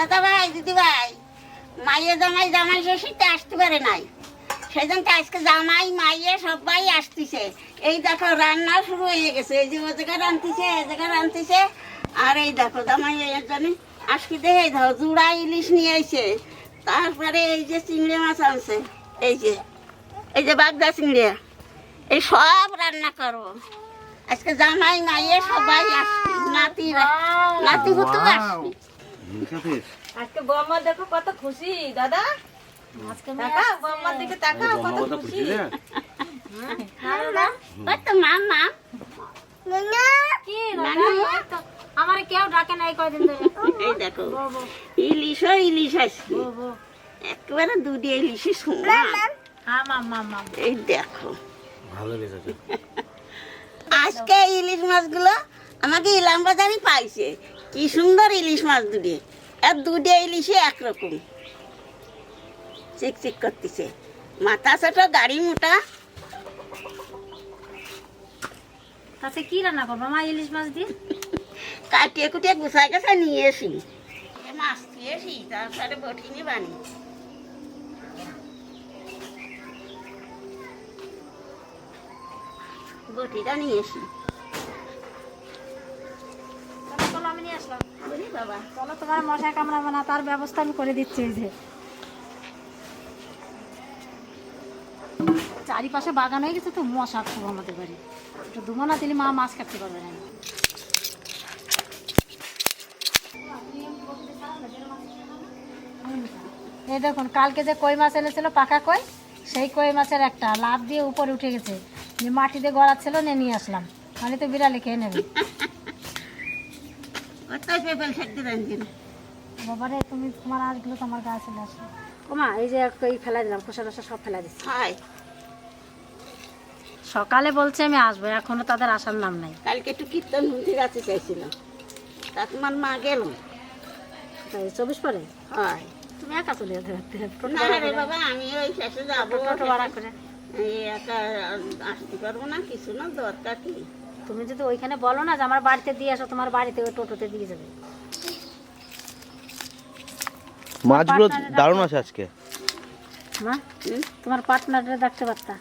দাদা ভাই দিদি ভাই মাইয়ে জামাই জামাই শেষিতে আসতে পারে নাই। সেদিন তো আজকে জামাই মাইয়ে সবাই আসতেছে। এই দেখো রান্না শুরু হয়ে গেছে। এই যে ও জায়গায় রান্তিছে এই জায়গায় রান্তিছে আর এই দেখো জামাই এর জন্য আজকে দেখে দাও জুড়া ইলিশ নিয়ে আইছে। তারপরে এই যে চিংড়ি মাছ আনছে। এই যে এই যে বাগদা চিংড়ি। এই সব রান্না করো আজকে জামাই মাইয়ে সবাই আসবে। নাতি নাতি হতো আসবে। আজকে বৌমা দেখো কত খুশি দাদা। তাকাও বৌমার দিকে তাকাও কত খুশি। ওই তো মাম মাম। কি দাদা? এই তো আমার কেউ ডাকে নাই কয়দিন ধরে। এই দেখো ইলিশ ইলিশ বো একেবারে সমান হ্যাঁ মাম মাম মাম। এই দেখো। আজকে ইলিশ মাছগুলো আমাকে ইলাম বাজারই পাইছে। কি সুন্দর ইলিশ মাছ দুটি। আর দুটি ইলিশই একরকম। চিকচিক করতেছে। মাথা ছোট গাড়ি মোটা। তাতে কি রান্না করব? মা ইলিশ মাছ দিয়ে? কাটিয়ে কুটিয়ে গুছাই গেছে নিয়ে এসি মাছ দিয়েছি তারপরে বটিনি বানি বটিটা নিয়ে এসি তোমার মশা কামড়াবে না, তার ব্যবস্থা আমি করে দিচ্ছি এই যে। চারিপাশে বাগান হয়ে গেছে তো, মশা খুব আমাদের বাড়ি। একটু দুমো না দিলে মা মাছ কাটতে পারবে না। এই দেখুন, কালকে যে কই মাছ এনেছিল, পাকা কই, সেই কই মাছের একটা লাভ দিয়ে উপরে উঠে গেছে। যে মাটিতে গড়াচ্ছিল নিয়ে নিয়ে আসলাম। মানে তো বিড়ালে খেয়ে নেবে। পেপেল বাবারে তুমি তোমার আজগুলো তো আমার গায়ে চলে আসলো। ওমা এই যে এই ফেলা দিলাম খোসা সব ফেলা দিচ্ছি সকালে বলছে আমি আসব এখনও তাদের আসার নাম নাই। কালকে একটু কীর্তন শুনতে গাছে চাইছিলাম। তা তোমার মা গেল? তাই চব্বিশ পরে? হয়। তুমি একা চলে যেতে না রে বাবা আমি ওই শেষে যাব। টোটো ভাড়া করে। এই একা আসতে পারব না কিছু না দরকার কি? তুমি যদি ওইখানে বলো না যে আমার বাড়িতে দিয়ে আসো তোমার বাড়িতে ওই টোটোতে দিয়ে যাবে। মাছগুলো দারুণ আছে আজকে। মা তোমার পার্টনারে দেখতে পারতা।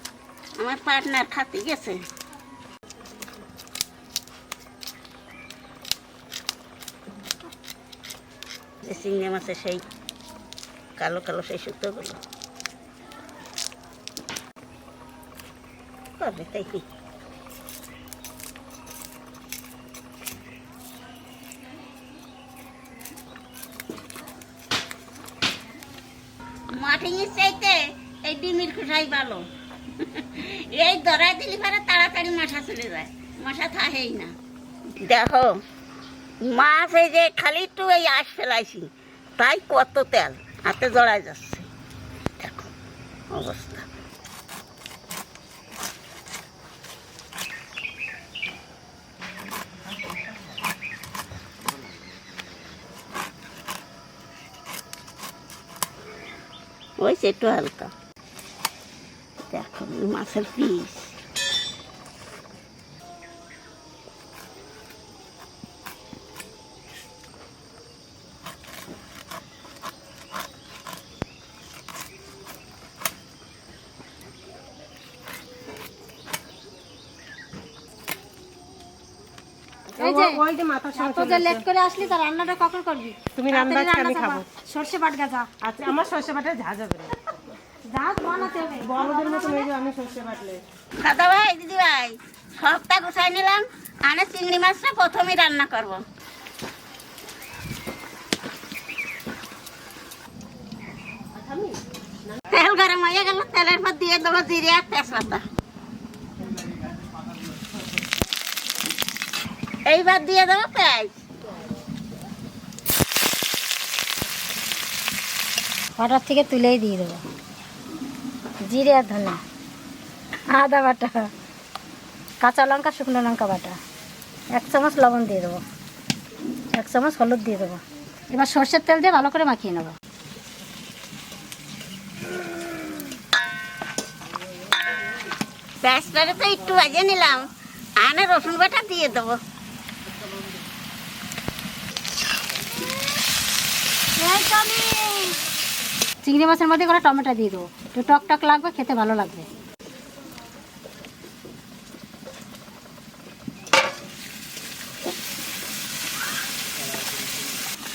আমার পার্টনার খাতে গেছে। যে চিংড়ি মাছের সেই কালো কালো সেই সুতোগুলো। করবে তাই? মাটির চাইতে এই ডিমির খোসাই ভালো এই দরাই দিলি পারে তাড়াতাড়ি মশা চলে যায়। মশা থাকেই না। দেখো, মাছ এই যে খালি একটু এই আশ ফেলাইছি, তাই কত তেল, হাতে জড়াই যাচ্ছে। দেখো, অবস্থা। ওই একটু হালকা। দেখো মাছের পিস এই যে ওই যে সঙ্গে এত যে লেট করে আসলি তার রান্নাটা কখন করবি? তুমি রান্না আমি খাব। সর্ষে বাট গাছা আচ্ছা আমার সর্ষে বাটা ঝাঁজ হবে না যা বানাতে হবে। বড়দের মতো এই যে আমি সর্ষে বাটলে দাদা ভাই দিদি ভাই সবটা গুছাই নিলাম। আনে চিংড়ি মাছটা প্রথমেই রান্না করব। তেল গরম হয়ে গেল তেলের পর দিয়ে দেবো জিরে আর তেজপাতা। এইবার দিয়ে দেবো পেঁয়াজ। বাটার থেকে তুলেই দিয়ে দেবো। জিরে আর ধনে। আদা বাটা। কাঁচা লঙ্কা শুকনো লঙ্কা বাটা। এক চামচ লবণ দিয়ে দেবো। এক চামচ হলুদ দিয়ে দেবো। এবার সর্ষের তেল দিয়ে ভালো করে মাখিয়ে নেব। পেঁয়াজটারে তো একটু ভাজে নিলাম। আনে রসুন বাটা দিয়ে দেবো। চিংড়ি মাছের মধ্যে করে টমেটো দিয়ে দেবো। একটু টক টক লাগবে খেতে ভালো লাগবে।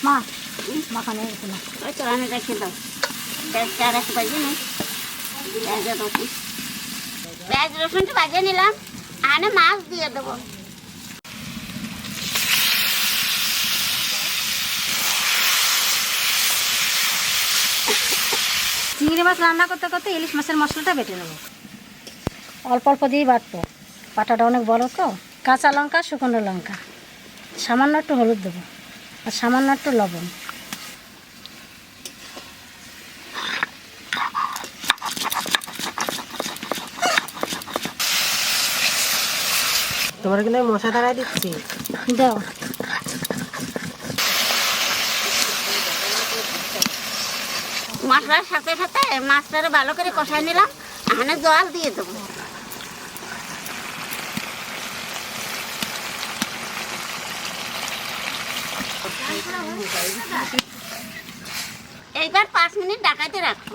মা মাখানে না ওই আমি রেখে দাও পেঁয়াজটা একটু বাজিয়ে নিই পেঁয়াজ রসুন। পেঁয়াজ রসুনটা বাজিয়ে নিলাম। আনে মাছ দিয়ে দেবো। চিংড়ি মাছ রান্না করতে করতে ইলিশ মাছের মশলাটা বেটে নেব। অল্প অল্প দিয়েই বাটবো। পাটাটা অনেক বড় তো। কাঁচা লঙ্কা শুকনো লঙ্কা। সামান্য একটু হলুদ দেবো। আর সামান্য একটু লবণ। তোমার কিন্তু মশা তাড়াই দিচ্ছি। দাও। মশলার সাথে সাথে মাছটারে ভালো করে কষাই নিলাম, এখানে জল দিয়ে দেবো। এইবার পাঁচ মিনিট ডাকাইতে রাখব।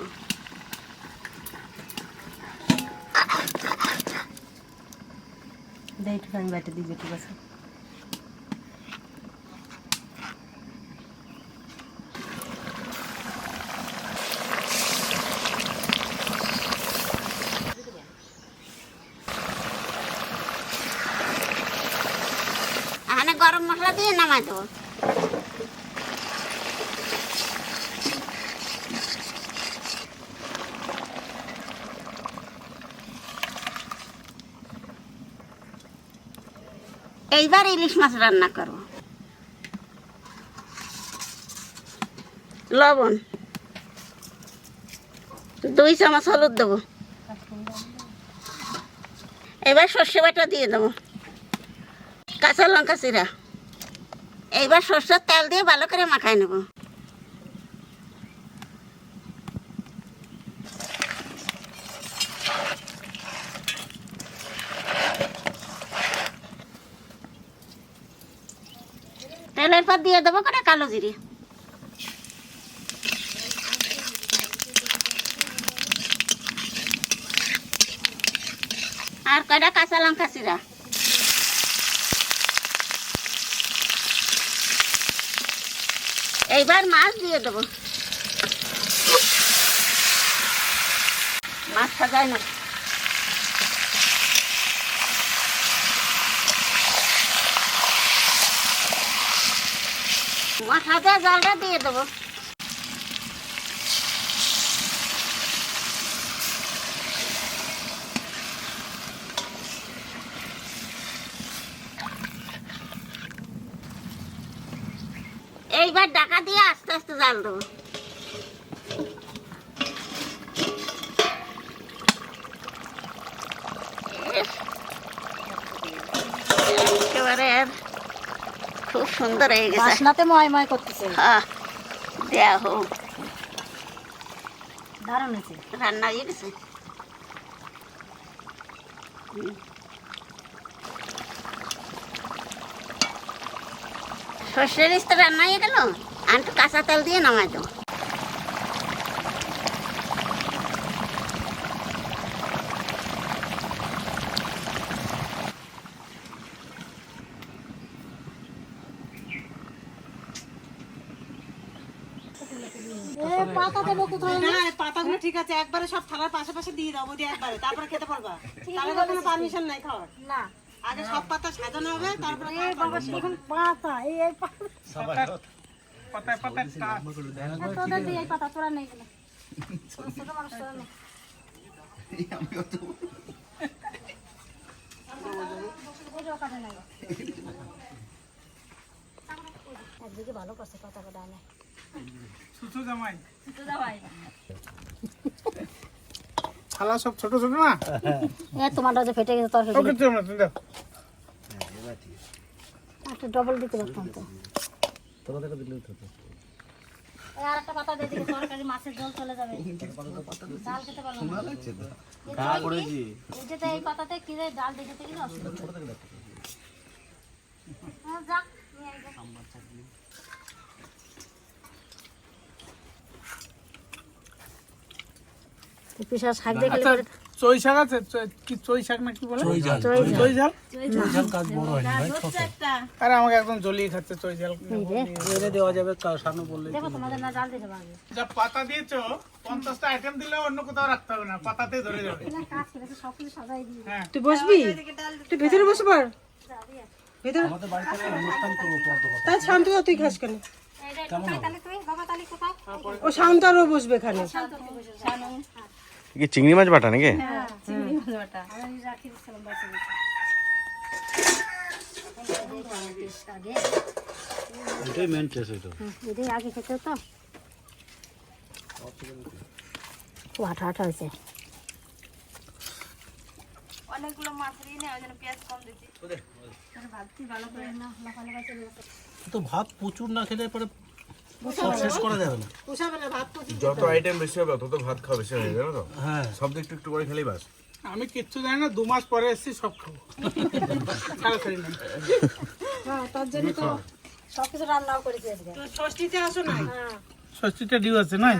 দেই একটু আমি বাইটে দিবি ঠিক আছে এখানে গরম দিয়ে নামাই দেবো। এইবার ইলিশ মাছ রান্না করব। লবণ। দুই চামচ হলুদ দেবো। এবার সর্ষে বাটা দিয়ে দেবো। কাঁচা লঙ্কা চিরা। এইবার সর্ষের তেল দিয়ে ভালো করে মাখাই নেব। তেলের পর দিয়ে দেবো করে কালো জিরে। আর কয়টা কাঁচা লঙ্কা চিরা? এইবার মাছ দিয়ে দেবো। মাছ সাজায় না। মাথাতে জালটা জলটা দিয়ে দেবো। এইবার ডাকা দিয়ে আস্তে আস্তে জাল দেবো। একেবারে খুব সুন্দর হয়ে গেছে। বাসনাতে ময় ময় করতেছে। হ্যাঁ দেয়া হোক। দারুণ হয়েছে। রান্না হয়ে গেছে। সর্ষের ইস্তা রান্না হয়ে গেল। আর একটু কাঁচা তেল দিয়ে নামাই দেবো। পাতাগুলো ঠিক আছে। একবারে সব থালার পাশাপাশি দিয়ে দাও বৌদি একবারে। তারপরে খেতে পারবা। তাহলে তো কোনো পারমিশন নাই খাওয়ার। না। আগে সব পাতা সাজানো হবে তারপরে খাওয়ার permission। এখন পাতা এই এই পাতা। তোদের দিয়ে এই পাতা তোরা নেই গেলে ছোট ছোট মানুষ তোরা নেই একদিকে ভালো করছে পাতা কাটা আনে থালা সব ছোট ছোট না? এ তোমারটা যে ফেটে গেছে তরকারি ওকে তুমি দাও। একটা ডবল দিতে পারতাম তো। এই আর একটা পাতা দিয়ে দিকে তরকারি মাছের জল চলে যাবে। ডাল খেতে পারব না। এই যে এই পাতাতে কি রে ডাল দিয়ে খেতে গেলে অসুবিধা হ্যাঁ, যাক নিয়ে আয় পিসা শাক আচ্ছা চই শাক আছে? কি চই শাক না কি বলে? চই ঝাল চই ঝাল। আরে আমাকে একদম জ্বলিয়ে খাচ্ছে চই ঝাল। দেওয়া যাবে সামনে বললে দেখো তোমাদের না ডাল দিতে পারবে যা পাতা দিয়েছ পঞ্চাশটা আইটেম দিলে অন্য কোথাও রাখতে হবে না পাতাতেই ধরে যাবে। কাজ করেছে সব কিছু সাজাই দিয়ে। হ্যাঁ। তুই বসবি? তুই ভেতরে বসে পড়। ভেতরে তাই শান্ত তুই খাস কেন? তাহলে তুমি বাবা তাহলে কোথায়? ও শান্ত আরও বসবে এখানে। কি চিংড়ি মাছ বাটা নাকি আমি রাখি দিচ্ছিলাম বাচ্চা আগে এটাই মেন টেস্ট এটা এটাই আগে খেতে তো খুব আঠা আঠা হয়েছে তো ভাত প্রচুর না খেলে পরে সব শেষ করা যাবে না। ভাত যত আইটেম বেশি হবে তত ভাত খাওয়া বেশি হয়ে যাবে তো হ্যাঁ। সব দিক একটু একটু করে খেলেই বাস। আমি কিচ্ছু জানি না দু মাস পরে এসেছি সব খাব। তাড়াতাড়ি না হ্যাঁ তার জন্য তো সব রান্নাও করেছি আজকে। ষষ্ঠীতে আসো না হ্যাঁ। ষষ্ঠীটা ডিউ আছে না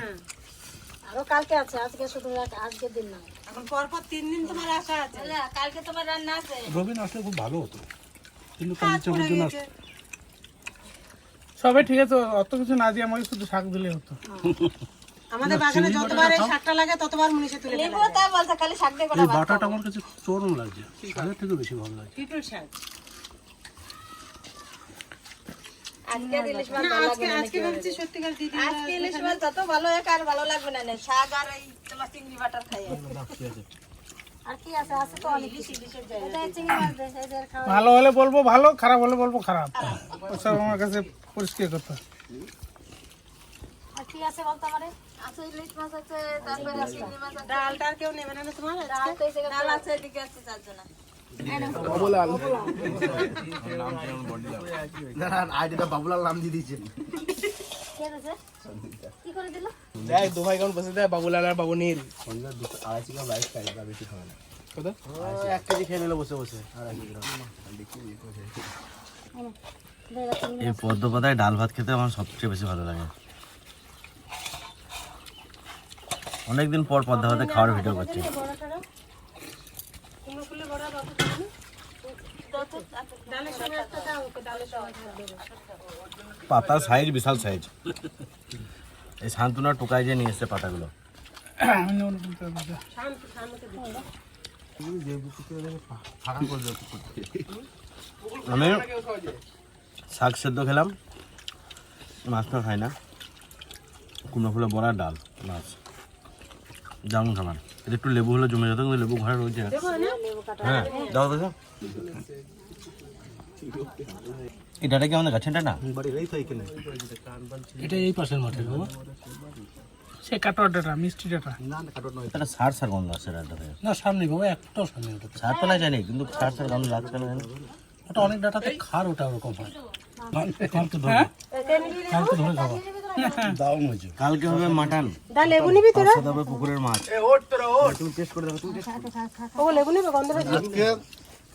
আরও কালকে আছে আজকে শুধু আজকের দিন না এখন পরপর তিন দিন তোমার আশা আছে? কালকে তোমার রান্না আছে। রবিন আসলে খুব ভালো হতো। কিন্তু। সবাই ঠিক আছে অত কিছু না দিয়ে আমাকে শুধু শাক দিলে হতো। আমাদের বাগানে যতবার এই শাকটা লাগে ততবার মুনিশে তুলে ফেলা যায়। এই বাটাটা আমার কাছে চরম লাগছে শাকের থেকে বেশি ভালো লাগে। পিটুল শাক। না, আজকে আজকে ভাবছি সত্যিকার দিদি আজকে ইলিশ মাছ আর কি আছে আছে তো অনেক কিছু। এটা চিংড়ি মাছ দেয় এদের খাওয়া। ভালো হলে বলব ভালো খারাপ হলে বলব খারাপ। ওসব আমার কাছে পরিষ্কার কথা। আর কি আছে বলতো আমারে? আছে ইলিশ মাছ আছে তারপরে চিংড়ি মাছ আছে। ডালটা আর কেউ নেবে না না তোমার? আজকে? ডাল তো এসে ডাল আছে এদিকে আছে চার জনা আইডিটা বাবুলার নাম দিয়ে দিয়েছে। কি করে দিল? দেখ দু ভাই কেমন বসে দেয় বাবুলাল আর বাবু নীল। এক কেজি খেয়ে নিল বসে বসে। এই পদ্ম পাতায় ডাল ভাত খেতে আমার সবচেয়ে বেশি ভালো লাগে। অনেকদিন পর পদ্মা ভাতে খাওয়ার ভিডিও করছি। পাতার সাইজ বিশাল সাইজ এই শান্তনার টোকায় যে নিয়ে এসছে পাতাগুলো। আমি শাক সেদ্ধ খেলাম। মাছটা খাই না। কুমড়ো ফুলে বড়া ডাল মাছ। যেমন খাবার। এটা একটু লেবু হলে জমে যেত কিন্তু লেবু ঘরে রয়েছে। হ্যাঁ দাও। এই ডাটা কি আমাদের গাছের ডাটা? এটা এই পাশের মাঠে বাবা। সে কাটোয়া ডাটা মিষ্টি ডাটা। এটা সার সার গন্ধ ডাটা থেকে না সামনে বাবা একটাও সামনে ওটা সার তো না জানি কিন্তু সার সার গন্ধ লাগছে না জানি? ওটা অনেক ডাটাতে খার ওটা ওরকম হয়। কালকে ধরে কালকে ধরে কালকে হবে মাটন। দা লেবু নিবি তোরা? সাথে হবে পুকুরের মাছ। তুমি টেস্ট করে দেখো তুমি ও লেবু নিবে গন্ধ আজকে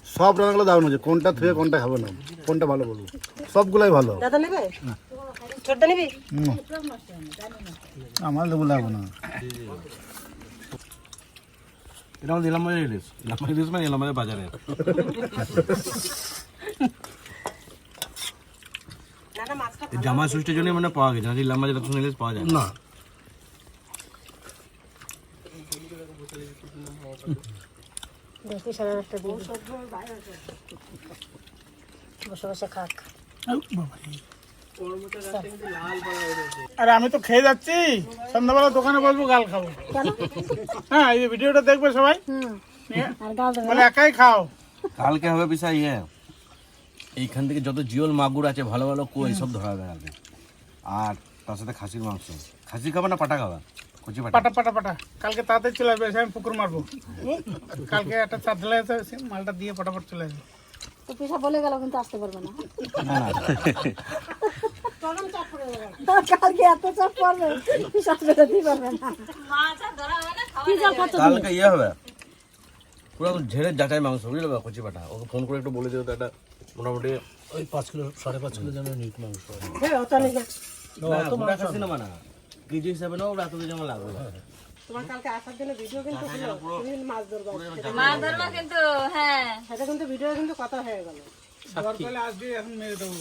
সব রান্নাগুলো দারুণ হয়েছে। কোনটা থেকে কোনটা খাব না। কোনটা ভালো বলব? সবগুলাই ভালো। দাদা নেবে? ছোটটা নিবি? আমার লেবু লাগবে না। এটা আমাদের ইলাম বাজার ইলিশ। ইলাম বাজার ইলিশ মানে ইলাম বাজার বাজারে না না মাছটা এই জামা সুষ্টির জন্য মানে পাওয়া গেছে না ইলাম বাজার এত ইলিশ পাওয়া যায় না? দেখি সারা একটা দিন বসে বসে খাক আরে আমি তো খেয়ে যাচ্ছি। সন্ধ্যাবেলা দোকানে বসবো গাল খাব। হ্যাঁ এই যে ভিডিওটা দেখবে সবাই। হুম। নিয়ে আর গাল দেবে বলে একাই খাও। কালকে হবে পিসা ইয়ে। এইখান থেকে যত জিওল মাগুর আছে ভালো ভালো কই সব ধরা হবে কালকে আর তার সাথে খাসির মাংস। খাসি খাবা না পাটা খাবা কচি পাটা। পাটা পাটা পাটা। কালকে তাড়াতাড়ি চলে আসবে এসে আমি পুকুর মারবো। কালকে একটা চার আছে মালটা দিয়ে ফটাফট চলে আসবে। তো পিসা বলে গেল কিন্তু আসতে পারবে না। না না। কালকে এত চাপ পড়বে পিসা বেরোতেই পারবে না। কালকে ইয়ে হবে। পুরো ঝেড়ে যাচাই মাংস বুঝলে কচি পাটা। ওকে ফোন করে একটু বলে দিও তো একটা। মোটামুটি ওই পাঁচ কিলো সাড়ে পাঁচ কিলো যেন নিট মাংস হ্যাঁ। অত নিবে না, গোটা না। কেজি হিসাবে নাও যেমন লাগবে। তোমার কালকে আসার জন্য ভিডিও কিন্তু হলো তুমি কিন্তু মাছ ধরবা। মাছ ধরবো কিন্তু হ্যাঁ। সেটা কিন্তু ভিডিও কিন্তু কথা হয়ে গেল। দরকারে আসবি এখন মেরে দেবো।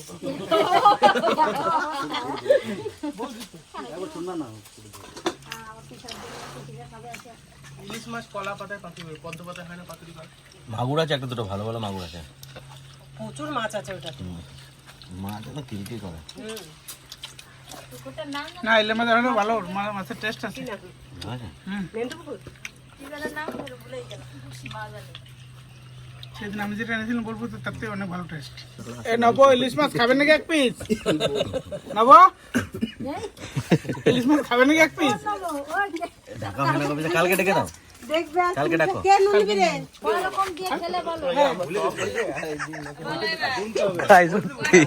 ইলিশ মাছ কলা পাতায় পাতুরি পদ্ম পাতায় হয় না পাতুরি পাতা? মাগুর আছে একটা দুটো ভালো ভালো মাগুর আছে। প্রচুর মাছ আছে ওটা মাছ তো কিরকি করে। না এলে মাছ এখন ভালো মাছের টেস্ট আছে। সেদিন আমি যেটা এনেছিলাম বলব তো তার থেকে অনেক ভালো টেস্ট এ নব ইলিশ মাছ খাবেন নাকি এক পিস নব? ইলিশ মাছ খাবেন নাকি এক পিস ঢাকা কালকে ডেকে দাও। দেখবে কালকে ডাকো। কে নুনবি রে? ওরকম দিয়ে খেলে বলো তাই সত্যি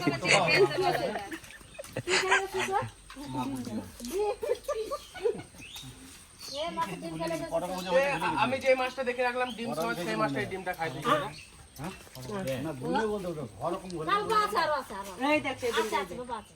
আমি যে মাছটা দেখে রাখলাম ডিম সমেত সেই মাছটা ডিমটা খাই দিচ্ছি আছে আছে আছে।